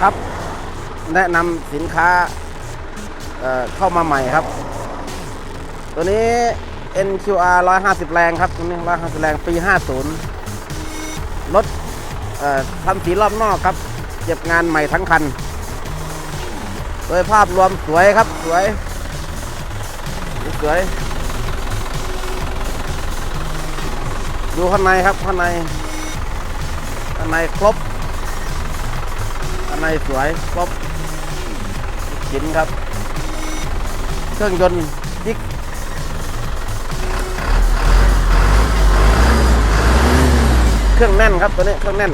ครับ แนะนำสินค้าเเข้ามาใหม่ครับ ตัวนี้ NQR 150 แรงครับตัวนี้150 แรงปี 50 รถทำสีรอบนอกครับเก็บงานใหม่ทั้งคัน โดยภาพรวมสวยครับสวย สวย ดูข้างในครับข้างในข้างในครบ ข้างในสวยครบชิ้นครับ เครื่องยนต์ดิกเครื่องแน่นครับตัวนี้เครื่องแน่น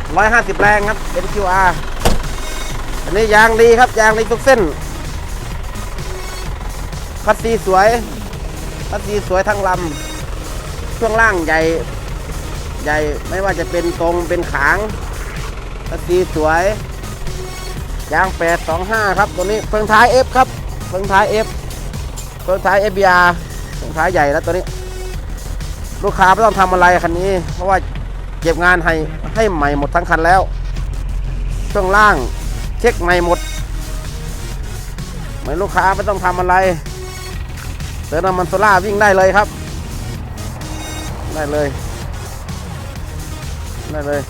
150 แรงครับ NQR อันนี้ยางดีครับ ยางดีทุกเส้นคัดซีสวยคัดซีสวยทั้งลำช่วงล่างใหญ่ ใหญ่ไม่ว่าจะเป็นตรงเป็นขาง คัดซีสวย ยาง 825 ครับ ตัวนี้เฟืองท้าย F ครับเฟืองท้าย F เฟืองท้าย FBR เฟืองท้ายใหญ่แล้วตัวนี้ ลูกค้าไม่ต้องทำอะไรคันนี้ เพราะว่าเก็บงานให้ให้ใหม่หมดทั้งคันแล้ว ช่วงล่างเช็คใหม่หมดไม่ลูกค้าไม่ต้องทำอะไรเติมน้ำมันโซล่าวิ่งได้เลยครับ ได้เลย ได้เลย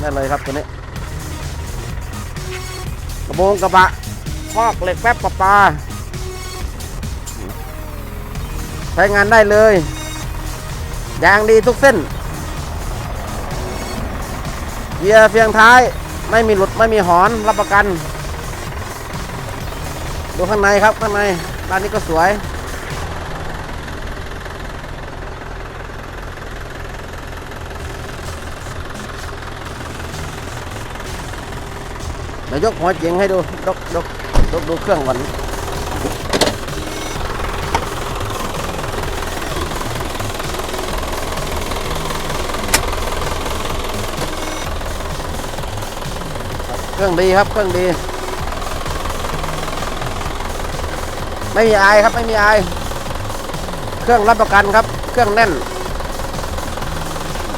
ได้เลยครับตัวนี้ กระโปรงกระบะคอกเหล็กแป๊บปลาปลาใช้งานได้เลย ยางดีทุกเส้น เกียร์เฟียงท้าย ไม่มีหลุดไม่มีหอน รับประกัน ดูข้างในครับข้างในร้านนี้ก็สวย ดี๋ยวยกหัวเจียงให้ดูยกยกยกดูเครื่องก่อนเครื่องดีครับเครื่องดี ไม่มีไอครับไม่มีไอเครื่องรับประกันครับ เครื่องแน่น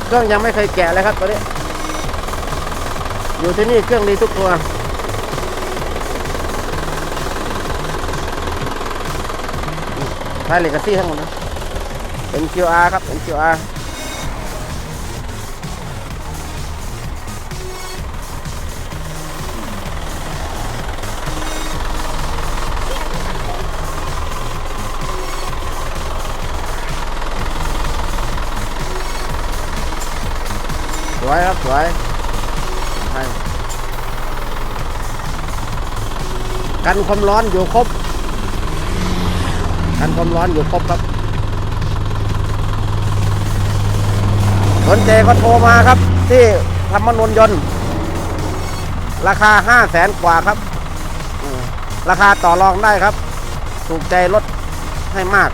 เครื่องยังไม่เคยแกะเลยครับตัวนี้ อยู่ที่นี่เครื่องดีทุกตัว ใช้เลกกระซี่ทั้งหมดนะ NQR ครับ NQR สวยครับ สวยใช่กันความร้อนอยู่ครบ กันความร้อนอยู่ครบครับสนใจก็โทรมาครับ ที่ธรรมนนยนต์ ราคาห้าแสนกว่าครับ ราคาต่อรองได้ครับ ถูกใจลดให้มาก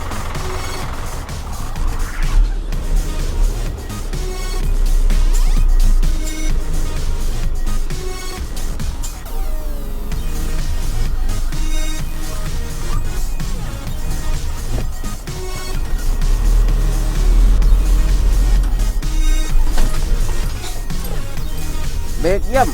เบลเยียม